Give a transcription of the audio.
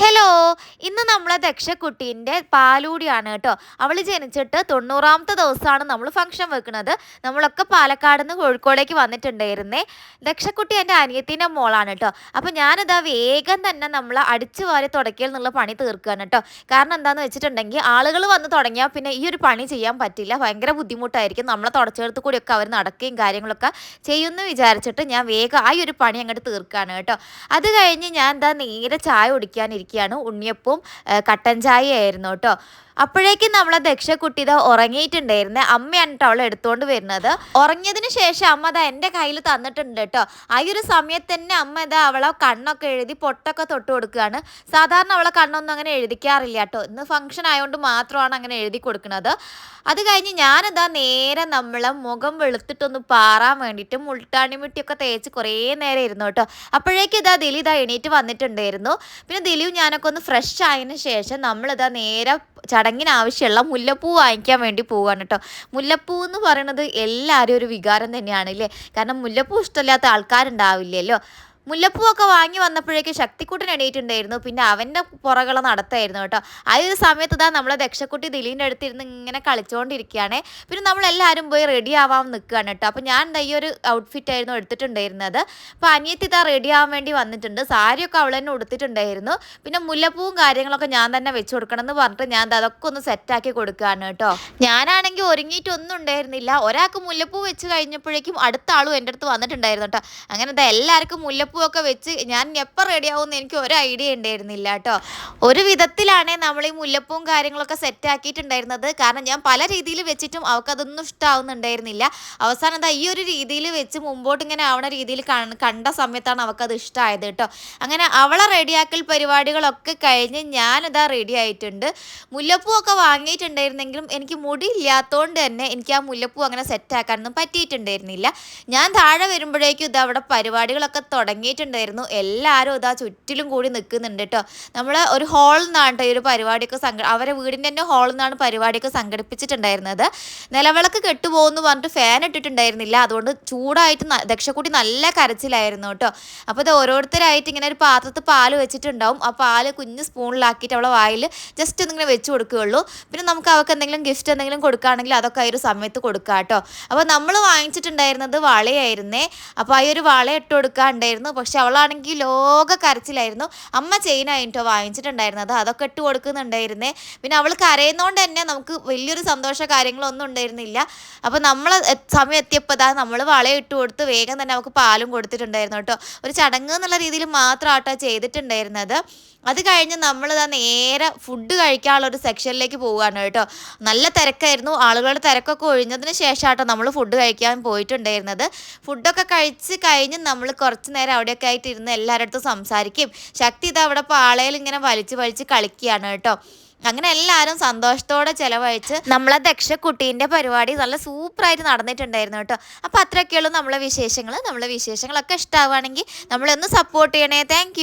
Hello ഇന്ന് നമ്മളെ ദക്ഷക്കുട്ടീന്റെ പാലൂടിയാണ് കേട്ടോ. അവൾ ജനിച്ചിട്ട് തൊണ്ണൂറാമത്തെ ദിവസമാണ് നമ്മൾ ഫംഗ്ഷൻ വെക്കുന്നത്. നമ്മളൊക്കെ പാലക്കാട് നിന്ന് കോഴിക്കോടേക്ക് വന്നിട്ടുണ്ടായിരുന്നേ. ദക്ഷക്കുട്ടി എന്റെ അനിയത്തിന്റെ മോളാണ് കേട്ടോ. അപ്പോൾ ഞാനിതാ വേഗം തന്നെ നമ്മൾ അടിച്ചു വാരി തുടക്കിയിൽ നിന്നുള്ള പണി തീർക്കുകയാണ് കേട്ടോ. കാരണം എന്താണെന്ന് വെച്ചിട്ടുണ്ടെങ്കിൽ ആളുകൾ വന്ന് തുടങ്ങിയാൽ പിന്നെ ഈ ഒരു പണി ചെയ്യാൻ പറ്റില്ല. ഭയങ്കര ബുദ്ധിമുട്ടായിരിക്കും. നമ്മളെ തുടച്ചെടുത്ത് കൂടിയൊക്കെ അവർ നടക്കുകയും കാര്യങ്ങളൊക്കെ ചെയ്യുമെന്ന് വിചാരിച്ചിട്ട് ഞാൻ വേഗം ആ ഒരു പണി അങ്ങോട്ട് തീർക്കുകയാണ് കേട്ടോ. അത് കഴിഞ്ഞ് ഞാൻ എന്താ നേരെ ചായ കുടിക്കാനിരിക്കുകയാണ് ഉണ്ണിയപ്പവും കട്ടൻ ചായ ആയിരുന്നു കേട്ടോ. അപ്പോഴേക്കും നമ്മളെ ദക്ഷക്കുട്ടി ഇതാ ഉറങ്ങിയിട്ടുണ്ടായിരുന്നെ. അമ്മയാണ് കേട്ടോ അവളെ എടുത്തുകൊണ്ട് വരുന്നത്. ഉറങ്ങിയതിന് ശേഷം അമ്മ അതാ എന്റെ കയ്യിൽ തന്നിട്ടുണ്ട് കേട്ടോ. ആ ഒരു സമയത്ത് തന്നെ അമ്മ ഇതാ അവളെ കണ്ണൊക്കെ എഴുതി പൊട്ടൊക്കെ തൊട്ട് കൊടുക്കുകയാണ്. സാധാരണ അവളെ കണ്ണൊന്നും അങ്ങനെ എഴുതിക്കാറില്ല കേട്ടോ. ഇന്ന് ഫംഗ്ഷൻ ആയതുകൊണ്ട് മാത്രമാണ് അങ്ങനെ എഴുതി കൊടുക്കുന്നത്. അത് കഴിഞ്ഞ് ഞാനിതാ നേരെ നമ്മളെ മുഖം വെളുത്തിട്ടൊന്ന് പാറാൻ വേണ്ടിയിട്ട് മുൾട്ടാണിമുട്ടിയൊക്കെ തേച്ച് കുറേ നേരം ഇരുന്നു കേട്ടോ. അപ്പോഴേക്കും ഇതാ ദിലി ഇതാ എണീറ്റ് വന്നിട്ടുണ്ടായിരുന്നു. പിന്നെ ദിലിയും ഞാനൊക്കെ ഒന്ന് ഫ്രഷ് ആയതിന് ശേഷം നമ്മളിതാ നേരെ ചടങ്ങിന് ആവശ്യമുള്ള മുല്ലപ്പൂ വാങ്ങിക്കാൻ വേണ്ടി പോവാണ് കേട്ടോ. മുല്ലപ്പൂ എന്ന് പറയുന്നത് എല്ലാവരും ഒരു വികാരം തന്നെയാണ് ഇല്ലേ കാരണം മുല്ലപ്പൂ ഇഷ്ടമില്ലാത്ത ആൾക്കാരുണ്ടാവില്ലല്ലോ. മുല്ലപ്പൂവൊക്കെ വാങ്ങി വന്നപ്പോഴേക്കും ശക്തിക്കുട്ടൻ എണീറ്റുണ്ടായിരുന്നു. പിന്നെ അവന്റെ പുറകളെ നടത്തായിരുന്നു കേട്ടോ. ആ ഒരു സമയത്ത് ഇതാ നമ്മളെ ദക്ഷക്കുട്ടി ദിലീന്റെ അടുത്തിരുന്ന് ഇങ്ങനെ കളിച്ചുകൊണ്ടിരിക്കുകയാണേ പിന്നെ നമ്മളെല്ലാവരും പോയി റെഡി ആവാൻ നിൽക്കുകയാണ് കേട്ടോ. അപ്പോൾ ഞാൻ എന്താ ഈ ഒരു ഔട്ട്ഫിറ്റ് ആയിരുന്നു എടുത്തിട്ടുണ്ടായിരുന്നത്. അപ്പോൾ അനിയത്തി ഇതാ റെഡി ആവാൻ വേണ്ടി വന്നിട്ടുണ്ട്. സാരിയൊക്കെ അവൾ തന്നെ ഉടുത്തിട്ടുണ്ടായിരുന്നു. പിന്നെ മുല്ലപ്പൂവും കാര്യങ്ങളൊക്കെ ഞാൻ തന്നെ വെച്ച് കൊടുക്കണം എന്ന് പറഞ്ഞിട്ട് ഞാൻ അതൊക്കെ ഒന്ന് സെറ്റാക്കി കൊടുക്കുകയാണ് കേട്ടോ. ഞാനാണെങ്കിൽ ഒരുങ്ങിയിട്ടൊന്നും ഉണ്ടായിരുന്നില്ല. ഒരാൾക്ക് മുല്ലപ്പൂ വെച്ച് കഴിഞ്ഞപ്പോഴേക്കും അടുത്ത ആളും എന്റെ അടുത്ത് വന്നിട്ടുണ്ടായിരുന്നു കേട്ടോ. അങ്ങനെ എന്താ എല്ലാവർക്കും മുല്ലപ്പൂ ഒക്കെ വെച്ച് ഞാൻ എപ്പോൾ റെഡിയാവുമെന്ന് എനിക്ക് ഒരു ഐഡിയ ഉണ്ടായിരുന്നില്ല കേട്ടോ. ഒരു വിധത്തിലാണ് നമ്മൾ ഈ മുല്ലപ്പൂവും കാര്യങ്ങളൊക്കെ സെറ്റ് ആക്കിയിട്ടുണ്ടായിരുന്നത്. കാരണം ഞാൻ പല രീതിയിൽ വെച്ചിട്ടും അവൾക്കതൊന്നും ഇഷ്ടമാവുന്നുണ്ടായിരുന്നില്ല അവസാനം എന്താ ഈ ഒരു രീതിയിൽ വെച്ച് മുമ്പോട്ട് ഇങ്ങനെ ആവണ രീതിയിൽ കണ്ട- സമയത്താണ് അവൾക്കത് ഇഷ്ടമായത് കേട്ടോ. അങ്ങനെ അവളെ റെഡിയാക്കൽ പരിപാടികളൊക്കെ കഴിഞ്ഞ് ഞാനിതാ റെഡി ആയിട്ടുണ്ട്. മുല്ലപ്പൂ ഒക്കെ വാങ്ങിയിട്ടുണ്ടായിരുന്നെങ്കിലും എനിക്ക് മുടി ഇല്ലാത്തതുകൊണ്ട് തന്നെ എനിക്ക് ആ മുല്ലപ്പൂ അങ്ങനെ സെറ്റ് ആക്കാനൊന്നും പറ്റിയിട്ടുണ്ടായിരുന്നില്ല. ഞാൻ താഴെ വരുമ്പോഴേക്കും ഇത് അവിടെ പരിപാടികളൊക്കെ തുടങ്ങിയിട്ടുണ്ടായിരുന്നു എല്ലാവരും ഇതാ ചുറ്റിലും കൂടി നിൽക്കുന്നുണ്ട് കേട്ടോ. നമ്മൾ ഒരു ഹാളിൽ നിന്നാണ് കേട്ടോ ഈ ഒരു പരിപാടിയൊക്കെ സംഘ അവരെ വീടിന്റെ തന്നെ ഹാളിൽ നിന്നാണ് പരിപാടിയൊക്കെ സംഘടിപ്പിച്ചിട്ടുണ്ടായിരുന്നത്. നിലവിളക്ക് കെട്ടുപോകുമെന്ന് പറഞ്ഞിട്ട് ഫാൻ ഇട്ടിട്ടുണ്ടായിരുന്നില്ല. അതുകൊണ്ട് ചൂടായിട്ട് ദക്ഷക്കുട്ടി നല്ല കരച്ചിലായിരുന്നു കേട്ടോ. അപ്പോൾ ഇത് ഓരോരുത്തരായിട്ട് ഇങ്ങനെ ഒരു പാത്രത്തിൽ പാൽ വെച്ചിട്ടുണ്ടാവും. ആ പാൽ കുഞ്ഞ് സ്പൂണിലാക്കിയിട്ട് അവളെ വായിൽ ജസ്റ്റ് ഒന്നിങ്ങനെ വെച്ച് കൊടുക്കുകയുള്ളൂ. പിന്നെ നമുക്ക് അവൾക്ക് എന്തെങ്കിലും ഗിഫ്റ്റ് എന്തെങ്കിലും കൊടുക്കുകയാണെങ്കിൽ അതൊക്കെ ആ ഒരു സമയത്ത് കൊടുക്കാം കേട്ടോ. അപ്പോൾ നമ്മൾ വാങ്ങിച്ചിട്ടുണ്ടായിരുന്നത് വളയായിരുന്നേ. അപ്പോൾ ആ ഒരു വള ഇട്ട് കൊടുക്കാണ്ടായിരുന്നു. പക്ഷെ അവളാണെങ്കിൽ ലോക കരച്ചിലായിരുന്നു. അമ്മ ചെയിൻ ആയിട്ടോ വാങ്ങിച്ചിട്ടുണ്ടായിരുന്നത്. അതൊക്കെ ഇട്ട് കൊടുക്കുന്നുണ്ടായിരുന്നേ. പിന്നെ അവൾ കരയുന്നതുകൊണ്ട് തന്നെ നമുക്ക് വലിയൊരു സന്തോഷ കാര്യങ്ങളൊന്നും ഉണ്ടായിരുന്നില്ല. അപ്പോൾ നമ്മൾ സമയം എത്തിയപ്പോൾ ഇതാ നമ്മൾ വളയിട്ട് കൊടുത്ത് വേഗം തന്നെ അവൾക്ക് പാലും കൊടുത്തിട്ടുണ്ടായിരുന്നു കേട്ടോ. ഒരു ചടങ്ങ് എന്നുള്ള രീതിയിൽ മാത്രമാട്ടോ ചെയ്തിട്ടുണ്ടായിരുന്നത്. അത് കഴിഞ്ഞ് നമ്മളിതാ നേരെ ഫുഡ് കഴിക്കാനുള്ള ഒരു സെക്ഷനിലേക്ക് പോവുകയാണ് കേട്ടോ. നല്ല തിരക്കായിരുന്നു. ആളുകളുടെ തിരക്കൊക്കെ ഒഴിഞ്ഞതിന് ശേഷമാട്ടോ നമ്മൾ ഫുഡ് കഴിക്കാൻ പോയിട്ടുണ്ടായിരുന്നത്. ഫുഡൊക്കെ കഴിച്ച് കഴിഞ്ഞ് നമ്മൾ കുറച്ച് നേരം അവിടെയൊക്കെ ആയിട്ട് ഇരുന്ന് എല്ലാവരുടെ അടുത്തും സംസാരിക്കും. ശക്തി ഇത് അവിടെ പാളയിൽ ഇങ്ങനെ വലിച്ച് വലിച്ച് കളിക്കുകയാണ് കേട്ടോ. അങ്ങനെ എല്ലാവരും സന്തോഷത്തോടെ ചിലവഴിച്ച് നമ്മളെ ദക്ഷക്കുട്ടീന്റെ പരിപാടി നല്ല സൂപ്പറായിട്ട് നടന്നിട്ടുണ്ടായിരുന്നു കേട്ടോ. അപ്പോൾ അത്രയൊക്കെയുള്ളൂ നമ്മളെ വിശേഷങ്ങൾ നമ്മളെ വിശേഷങ്ങളൊക്കെ ഇഷ്ടമാവുകയാണെങ്കിൽ നമ്മളൊന്ന് സപ്പോർട്ട് ചെയ്യണേ. താങ്ക്